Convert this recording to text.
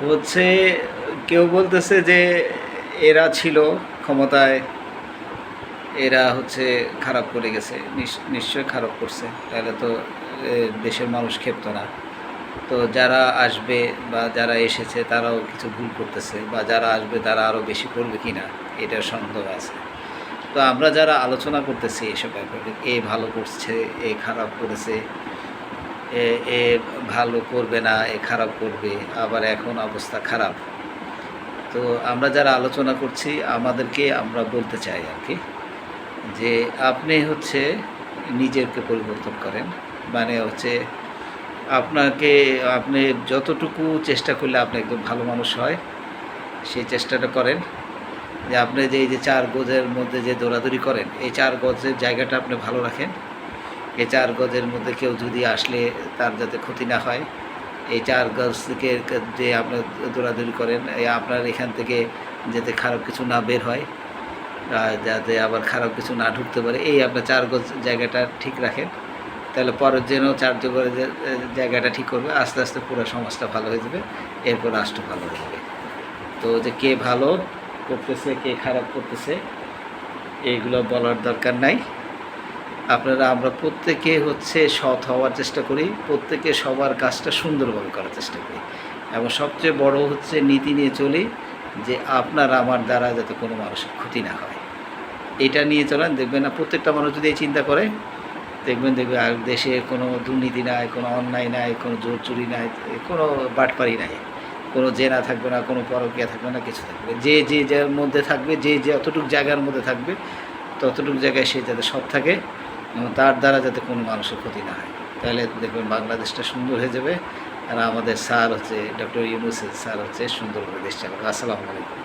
হচ্ছে কেউ বলতেছে যে এরা ছিল ক্ষমতায়, এরা হচ্ছে খারাপ করে গেছে, নিশ- নিশ্চয় খারাপ করছে, তাহলে তো দেশের মানুষ ক্ষেপ্ত না। তো যারা আসবে বা যারা এসেছে তারাও কিছু ভুল করতেছে, বা যারা আসবে তারা আরও বেশি করবে কি না এটার সন্দেহ আছে। তো আমরা যারা আলোচনা করতেছি এসব ব্যাপারে, এ ভালো করছে, এ খারাপ করেছে এ ভালো করবে না, এ খারাপ করবে, আবার এখন অবস্থা খারাপ। তো আমরা যারা আলোচনা করছি, আমাদেরকে আমরা বলতে চাই আর কি, যে আপনি হচ্ছে নিজেকে পরিবর্তন করেন। মানে হচ্ছে আপনাকে, আপনি যতটুকু চেষ্টা করলে আপনি একদম ভালো মানুষ হয়, সেই চেষ্টাটা করেন। যে আপনি যে, এই যে চার গজের মধ্যে যে দৌড়াদৌড়ি করেন, এই চার গজের জায়গাটা আপনি ভালো রাখেন। এই চার গজের মধ্যে কেউ যদি আসলে তার যাতে ক্ষতি না হয়, এই চার গজ থেকে যে আপনার দৌড়াদৌড়ি করেন আপনার এখান থেকে যাতে খারাপ কিছু না বের হয় যাতে আবার খারাপ কিছু না ঢুকতে পারে, এই আপনার চার গজ জায়গাটা ঠিক রাখেন। তাহলে পরের যেন চার গজের জায়গাটা ঠিক করবে, আস্তে আস্তে পুরো সমাজটা ভালো হয়ে যাবে, এরপর রাষ্ট্র ভালো হয়ে যাবে। তো যে কে ভালো করতেছে, কে খারাপ করতেছে, এইগুলো বলার দরকার নাই। আপনারা, আমরা প্রত্যেকে হচ্ছে সৎ হওয়ার চেষ্টা করি, প্রত্যেকে সবার কাজটা সুন্দরভাবে করার চেষ্টা করি। এবং সবচেয়ে বড় হচ্ছে নীতি নিয়ে চলি যে আপনার আমার দ্বারা যাতে কোনো মানুষের ক্ষতি না হয়। এটা নিয়ে চলেন, দেখবেন না প্রত্যেকটা মানুষ যদি এই চিন্তা করে, দেখবেন দেখবে আর দেশে কোনো দুর্নীতি নাই, কোনো অন্যায় নাই, কোনো জোর চুরি নাই, কোনো বাটপারি নাই। কোনো জেনা থাকবে না, কোনো পরকিয়া থাকবে না, কিছু থাকবে যে যে, যার মধ্যে থাকবে, যে যে যতটুকু জায়গার মধ্যে থাকবে, ততটুকু জায়গায় সে যাতে সৎ থাকে। এবং তার দ্বারা যাতে কোনো মানুষের ক্ষতি না হয়। তাহলে দেখবেন বাংলাদেশটা সুন্দর হয়ে যাবে। আর আমাদের স্যার হচ্ছে ডক্টর ইউনুসের স্যার হচ্ছে সুন্দর করে দেশ চালাবে। আসসালামু আলাইকুম।